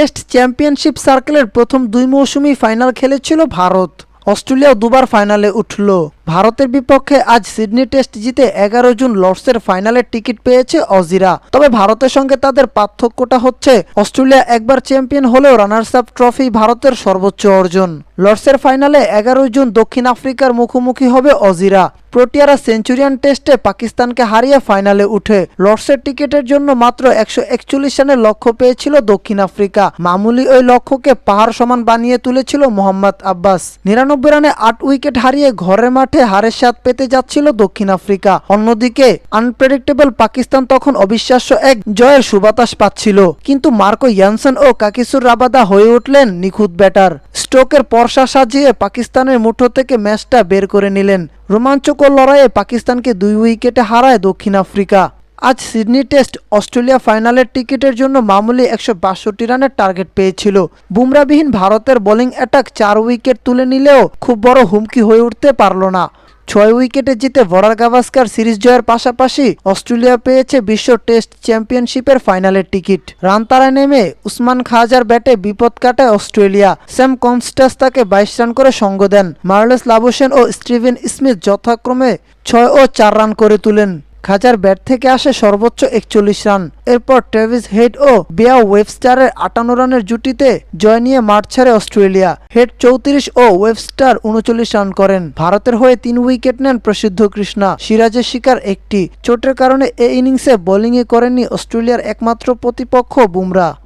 Test championship সার্কেলের প্রথম দুই মৌসুমি ফাইনাল খেলেছিল ভারত। অস্ট্রেলিয়াও দুবার ফাইনালে উঠল। ভারতের বিপক্ষে আজ সিডনি টেস্ট জিতে এগারো জুন লর্ডসের ফাইনালের টিকিট পেয়েছে অজিরা। তবে ভারতের সঙ্গে তাদের পার্থক্যটা হচ্ছে, অস্ট্রেলিয়া একবার চ্যাম্পিয়ন হলেও রানার্স আপ ট্রফি ভারতের সর্বোচ্চ অর্জন। লর্ডসের ফাইনালে এগারো জুন দক্ষিণ আফ্রিকার মুখোমুখি হবে অজিরা। প্রোটিয়ারা সেঞ্চুরিয়ান টেস্টে পাকিস্তানকে হারিয়ে ফাইনালে উঠে। লর্ডসের টিকিটের জন্য মাত্র একশো একচল্লিশ রানের লক্ষ্য পেয়েছিল দক্ষিণ আফ্রিকা। মামুলি ওই লক্ষ্যকে পাহাড় সমান বানিয়ে তুলেছিল মোহাম্মদ আব্বাস। নিরানব্বই রানে আট উইকেট হারিয়ে ঘরের মাঠে হারের স্বাদ পেতে যাচ্ছিল দক্ষিণ আফ্রিকা। অন্যদিকে আনপ্রেডিক্টেবল পাকিস্তান তখন অবিশ্বাস্য এক জয়ের সুবাতাস পাচ্ছিল। কিন্তু মার্কো ইয়ানসন ও কাকিসুর রাবাদা হয়ে উঠলেন নিখুঁত ব্যাটার। স্টোকের পরশা সাজিয়ে পাকিস্তানের মুঠো থেকে ম্যাচটা বের করে নিলেন। রোমাঞ্চকর লড়াইয়ে পাকিস্তানকে দুই উইকেটে হারায় দক্ষিণ আফ্রিকা। আজ সিডনি টেস্ট অস্ট্রেলিয়া ফাইনালের টিকিটের জন্য মামুলি একশো বাষট্টি রানের টার্গেট পেয়েছিল। বুমরাবিহীন ভারতের বোলিং অ্যাটাক চার উইকেট তুলে নিলেও খুব বড় হুমকি হয়ে উঠতে পারল না। ছয় উইকেটে জিতে বরার গাভাস্কার সিরিজ জয়ের পাশাপাশি অস্ট্রেলিয়া পেয়েছে বিশ্ব টেস্ট চ্যাম্পিয়নশিপের ফাইনালের টিকিট। রান তারায় নেমে উসমান খাজার ব্যাটে বিপদ কাটায় অস্ট্রেলিয়া। স্যাম কনস্টাস তাকে বাইশ রান করে সঙ্গ দেন। মার্লেস লাবোসেন ও স্টিভেন স্মিথ যথাক্রমে ছয় ও চার রান করে তুলেন। খাজার ব্যাট থেকে আসে সর্বোচ্চ একচল্লিশ রান। এরপর ট্রেভিস হেড ও বেয়া ওয়েবস্টারের আটান্ন রানের জুটিতে জয় নিয়ে মাঠ ছাড়ে অস্ট্রেলিয়া। হেড চৌত্রিশ ও ওয়েবস্টার উনচল্লিশ রান করেন। ভারতের হয়ে তিন উইকেট নেন প্রসিদ্ধ কৃষ্ণা। সিরাজের শিকার একটি। চোটের কারণে এ ইনিংসে বোলিংয়ে করেননি অস্ট্রেলিয়ার একমাত্র প্রতিপক্ষ বুমরা।